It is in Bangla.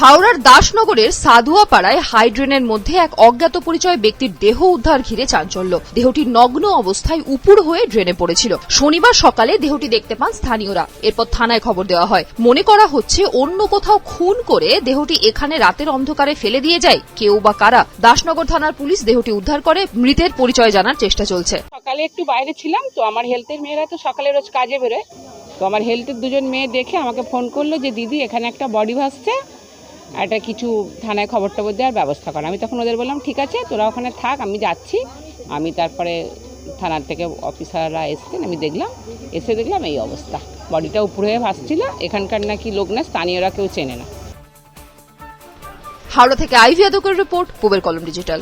হাওড়ার দাসনগরের সাধুয়াপাড়ায় হাইড্রেনের মধ্যে এক অজ্ঞাত পরিচয় ব্যক্তির দেহ উদ্ধার ঘিরে চাঞ্চল্য। দেহটি নগ্ন অবস্থায় উপুড় হয়ে ড্রেনে পড়েছিল। শনিবার সকালে দেহটি দেখতে পান স্থানীয়রা। এরপর থানায় খবর দেওয়া হয়। মনে করা হচ্ছে অন্য কোথাও খুন করে দেহটি এখানে রাতের অন্ধকারে ফেলে দিয়ে যায়। কেউ বা কারা? দাসনগর থানার পুলিশ দেহটি উদ্ধার করে মৃতের পরিচয় জানার চেষ্টা চলছে। সকালে একটু বাইরে ছিলাম, তো আমার হেলথের মেয়েরা তো সকালে রোজ কাজে বেরোয়। তো আমার হেলথের দুজন মেয়ে দেখে আমাকে ফোন করল যে, দিদি, এখানে একটা বডি ভাসছে। একটা কিছু থানায় খবর টবর দেওয়ার ব্যবস্থা করা। আমি তখন ওদের বললাম, ঠিক আছে, তোরা ওখানে থাক, আমি যাচ্ছি। আমি তারপরে থানার থেকে অফিসাররা এসছেন, আমি দেখলাম, এসে দেখলাম এই অবস্থা। বডিটা উপরে হয়ে ভাসছিল, এখানকার নাকি লোক না, স্থানীয়রা কেউ চেনে না। হাওড়া থেকে আইভি আদকের রিপোর্ট পুবের কলম ডিজিটাল।